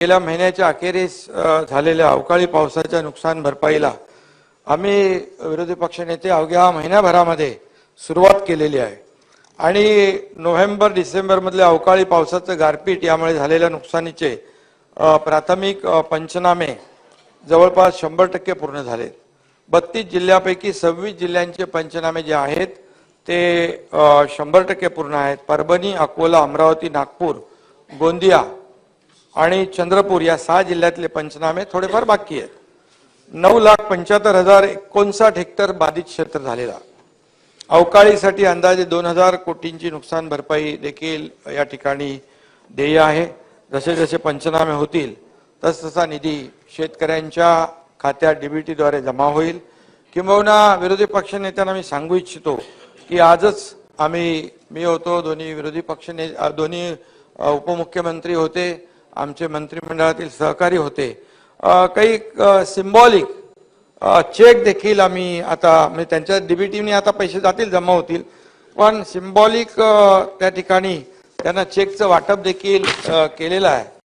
गेल्या महिन्याच्या अखेरीस झालेल्या अवकाळी पावसाच्या नुकसान भरपाईला आम्ही विरोधी पक्षनेते अवघ्या महिन्याभरामध्ये सुरुवात केलेली आहे. आणि नोव्हेंबर डिसेंबरमधल्या अवकाळी पावसाचं गारपीट यामुळे झालेल्या नुकसानीचे प्राथमिक पंचनामे जवळपास शंभर टक्के पूर्ण झालेत. बत्तीस जिल्ह्यापैकी सव्वीस जिल्ह्यांचे पंचनामे जे आहेत ते शंभर टक्के पूर्ण आहेत. परभणी अकोला अमरावती नागपूर गोंदिया आणि चंद्रपूर या सहा जिल्ह्यातले पंचनामे थोडेफार बाकी आहेत. नऊ लाख पंच्याहत्तर हजार एकोणसाठ हेक्टर बाधित क्षेत्र झालेला. अवकाळीसाठी अंदाजे दोन हजार कोटींची नुकसान भरपाई देखील या ठिकाणी देय आहे. जसे जसे पंचनामे होतील तस तसा निधी शेतकऱ्यांच्या खात्यात डीबीटीद्वारे जमा होईल. किंबहुना विरोधी पक्षनेत्यांना मी सांगू इच्छितो की आजच आम्ही मी होतो दोन्ही विरोधी पक्षने दोन्ही उपमुख्यमंत्री होते. आमचे मंत्रिमंडळातील सहकारी होते. काही सिम्बॉलिक चेक देखील आम्ही आता म्हणजे त्यांच्या डीबीटीने आता पैसे जातील जमा होतील. पण सिम्बॉलिक त्या ठिकाणी त्यांना चेकचं वाटप देखील केलेलं आहे.